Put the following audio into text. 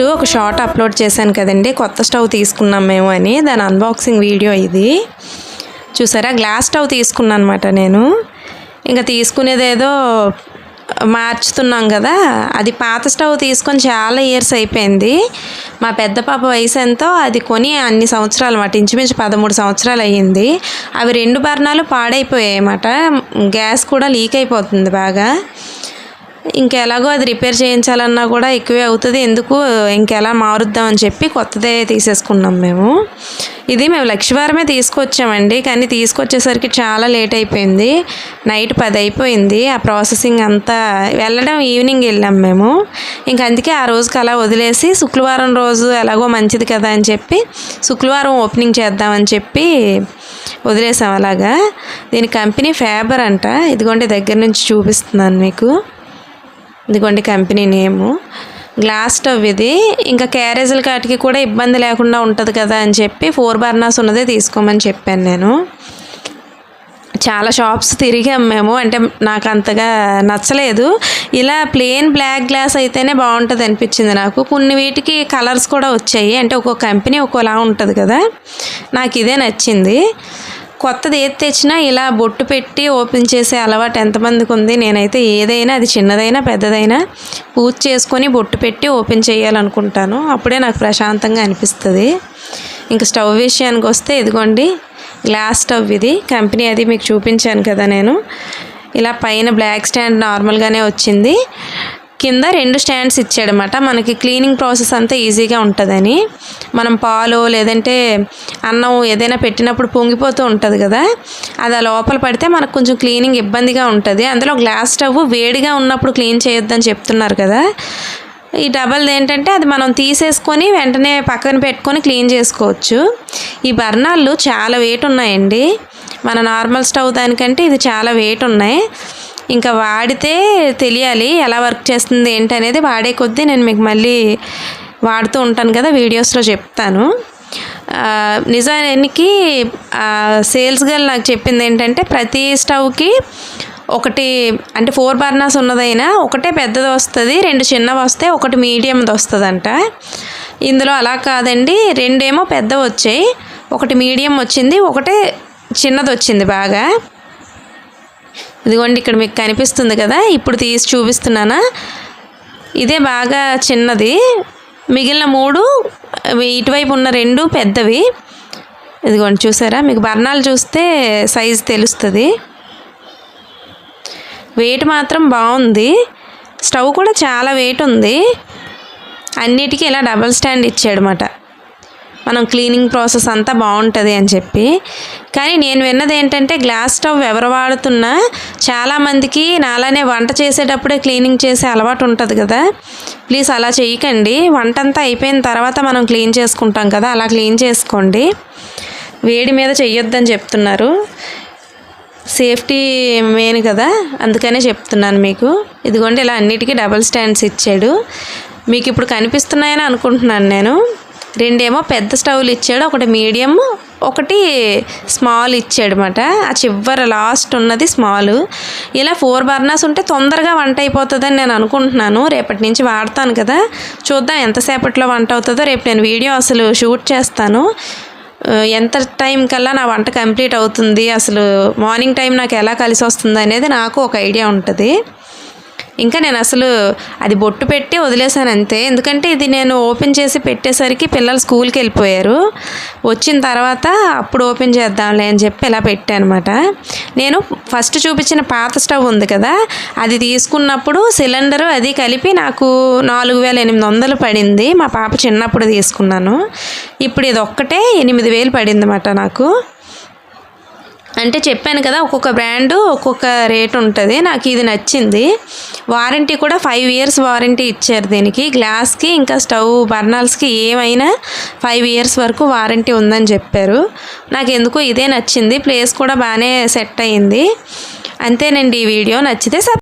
Last ఒక short upload చేశాను కదండి. కొత్త స్టవ్ తీసుకున్నాం మేము అని. దాని అన్బాక్సింగ్ వీడియో ఇది. చూసారా? గ్లాస్ స్టవ్ తీసుకున్నాను అనమాట నేను. ఇంకా తీసుకునేదేదో మార్చుతున్నాం కదా. అది పాత స్టవ్ తీసుకొని చాలా ఇయర్స్ అయిపోయింది. మా పెద్ద పాప వయసు ఎంతో అది కొని అన్ని సంవత్సరాలు అన్నమాట. ఇంచుమించు పదమూడు సంవత్సరాలు అయ్యింది. అవి రెండు బర్ణాలు పాడైపోయాయి అన్నమాట. గ్యాస్ కూడా లీక్ అయిపోతుంది బాగా. ఇంకెలాగో అది రిపేర్ చేయించాలన్నా కూడా ఎక్కువే అవుతుంది. ఎందుకు? ఇంకెలా మారుద్దామని చెప్పి కొత్తదే తీసేసుకున్నాం మేము. ఇది మేము లక్షవారమే తీసుకొచ్చామండి. కానీ తీసుకొచ్చేసరికి చాలా లేట్ అయిపోయింది. నైట్ పది అయిపోయింది. ఆ ప్రాసెసింగ్ అంతా వెళ్ళడం ఈవినింగ్ వెళ్ళాం మేము. ఇంక అందుకే ఆ రోజుకి అలా వదిలేసి శుక్రవారం రోజు ఎలాగో మంచిది కదా అని చెప్పి శుక్రవారం ఓపెనింగ్ చేద్దామని చెప్పి వదిలేసాం అలాగా. దీని కంపెనీ ఫేబర్ అంట. ఇదిగోండి దగ్గర నుంచి చూపిస్తున్నాను మీకు. ఇదిగోండి కంపెనీ నేము. గ్లాస్ స్టవ్ ఇది. ఇంకా క్యారేజీల కాటికి కూడా ఇబ్బంది లేకుండా ఉంటుంది కదా అని చెప్పి ఫోర్ బర్నర్స్ ఉన్నదే తీసుకోమని చెప్పాను నేను. చాలా షాప్స్ తిరిగాం మేము. అంటే నాకు అంతగా నచ్చలేదు. ఇలా ప్లెయిన్ బ్లాక్ గ్లాస్ అయితేనే బాగుంటుంది అనిపించింది నాకు. కొన్ని వీటికి కలర్స్ కూడా వచ్చాయి. అంటే ఒక్కొక్క కంపెనీ ఒక్కోలా ఉంటుంది కదా. నాకు ఇదే నచ్చింది. కొత్తది ఏది తెచ్చినా ఇలా బొట్టు పెట్టి ఓపెన్ చేసే అలవాటు ఎంతమందికి ఉంది? నేనైతే ఏదైనా అది చిన్నదైనా పెద్దదైనా పూజ చేసుకొని బొట్టు పెట్టి ఓపెన్ చేయాలనుకుంటాను. అప్పుడే నాకు ప్రశాంతంగా అనిపిస్తుంది. ఇంకా స్టవ్ విషయానికి వస్తే ఇదిగోండి గ్లాస్ స్టవ్ ఇది. కంపెనీ అది మీకు చూపించాను కదా నేను. ఇలా పైన బ్లాక్ స్టాండ్ నార్మల్గానే వచ్చింది. కింద రెండు స్టాండ్స్ ఇచ్చాడనమాట మనకి క్లీనింగ్ ప్రాసెస్ అంతా ఈజీగా ఉంటుందని. మనం పాలు లేదంటే అన్నం ఏదైనా పెట్టినప్పుడు పొంగిపోతూ ఉంటుంది కదా. అది ఆ లోపల పడితే మనకు కొంచెం క్లీనింగ్ ఇబ్బందిగా ఉంటుంది. అందులో గ్లాస్ స్టవ్ వేడిగా ఉన్నప్పుడు క్లీన్ చేయొద్దని చెప్తున్నారు కదా. ఈ డబల్ది ఏంటంటే అది మనం తీసేసుకొని వెంటనే పక్కన పెట్టుకొని క్లీన్ చేసుకోవచ్చు. ఈ బర్నాళ్ళు చాలా వెయిట్ ఉన్నాయండి. మన నార్మల్ స్టవ్ దానికంటే ఇది చాలా వెయిట్ ఉన్నాయి. ఇంకా వాడితే తెలియాలి ఎలా వర్క్ చేస్తుంది ఏంటి అనేది వాడే కొద్దీ నేను మీకు మళ్ళీ వాడుతూ ఉంటాను కదా వీడియోస్లో చెప్తాను. నిజానికి సేల్స్ గర్ల్ నాకు చెప్పింది ఏంటంటే ప్రతి స్టవ్కి ఒకటి అంటే ఫోర్ బర్నర్స్ ఉన్నదైనా ఒకటే పెద్దది వస్తుంది రెండు చిన్నవి వస్తాయి ఒకటి మీడియంది వస్తుందంట. ఇందులో అలా కాదండి రెండేమో పెద్దవి వచ్చాయి ఒకటి మీడియం వచ్చింది ఒకటే చిన్నది వచ్చింది బాగా. ఇదిగోండి ఇక్కడ మీకు కనిపిస్తుంది కదా ఇప్పుడు తీసి చూపిస్తున్నానా? ఇదే బాగా చిన్నది. మిగిలిన మూడు ఇటువైపు ఉన్న రెండు పెద్దవి. ఇదిగోండి చూసారా? మీకు బర్ణాలు చూస్తే సైజ్ తెలుస్తుంది. వెయిట్ మాత్రం బాగుంది. స్టవ్ కూడా చాలా వెయిట్ ఉంది. అన్నిటికీ ఇలా డబల్ స్టాండ్ ఇచ్చాడనమాట మనం క్లీనింగ్ ప్రాసెస్ అంతా బాగుంటుంది అని చెప్పి. కానీ నేను విన్నది ఏంటంటే గ్లాస్ స్టవ్ ఎవరు వాడుతున్నా చాలామందికి నాలానే వంట చేసేటప్పుడే క్లీనింగ్ చేసే అలవాటు ఉంటుంది కదా. ప్లీజ్ అలా చేయకండి. వంట అంతా అయిపోయిన తర్వాత మనం క్లీన్ చేసుకుంటాం కదా అలా క్లీన్ చేసుకోండి. వేడి మీద చెయ్యొద్దని చెప్తున్నారు. సేఫ్టీ మెయిన్ కదా అందుకనే చెప్తున్నాను మీకు. ఇదిగోండి ఇలా అన్నిటికీ డబల్ స్టాండ్స్ ఇచ్చాడు. మీకు ఇప్పుడు కనిపిస్తున్నాయని అనుకుంటున్నాను నేను. రెండేమో పెద్ద స్టవ్లు ఇచ్చాడు ఒకటి మీడియం ఒకటి స్మాల్ ఇచ్చాడనమాట ఆ చివరి లాస్ట్ ఉన్నది స్మాల్. ఇలా ఫోర్ బర్నర్స్ ఉంటే తొందరగా వంట అయిపోతుందని నేను అనుకుంటున్నాను. రేపటి నుంచి వాడతాను కదా. చూద్దాం ఎంతసేపట్లో వంట అవుతుందో. రేపు నేను వీడియో అసలు షూట్ చేస్తాను. ఎంత టైం కల్లా నా వంట కంప్లీట్ అవుతుంది? అసలు మార్నింగ్ టైం నాకు ఎలా కలిసి వస్తుంది అనేది నాకు ఒక ఐడియా ఉంటుంది. ఇంకా నేను అసలు అది బొట్టు పెట్టి వదిలేసాను అంతే. ఎందుకంటే ఇది నేను ఓపెన్ చేసి పెట్టేసరికి పిల్లలు స్కూల్కి వెళ్ళిపోయారు. వచ్చిన తర్వాత అప్పుడు ఓపెన్ చేద్దాంలే అని చెప్పి ఇలా పెట్టాను అనమాట నేను ఫస్ట్ చూపించిన పాత స్టవ్ ఉంది కదా అది తీసుకున్నప్పుడు సిలిండర్ అది కలిపి నాకు నాలుగు వేల ఎనిమిది వందలు పడింది. మా పాప చిన్నప్పుడు తీసుకున్నాను. ఇప్పుడు ఇది ఒక్కటే ఎనిమిది వేలు పడింది అన్నమాట నాకు. అంటే చెప్పాను కదా ఒక్కొక్క బ్రాండు ఒక్కొక్క రేట్ ఉంటుంది నాకు ఇది నచ్చింది. వారంటీ కూడా ఫైవ్ ఇయర్స్ వారంటీ ఇచ్చారు దీనికి. గ్లాస్కి ఇంకా స్టవ్ బర్నల్స్కి ఏమైనా ఫైవ్ ఇయర్స్ వరకు వారంటీ ఉందని చెప్పారు. నాకు ఎందుకో ఇదే నచ్చింది ప్లేస్ కూడా బాగానే సెట్ అయ్యింది అంతేనండి ఈ వీడియో నచ్చితే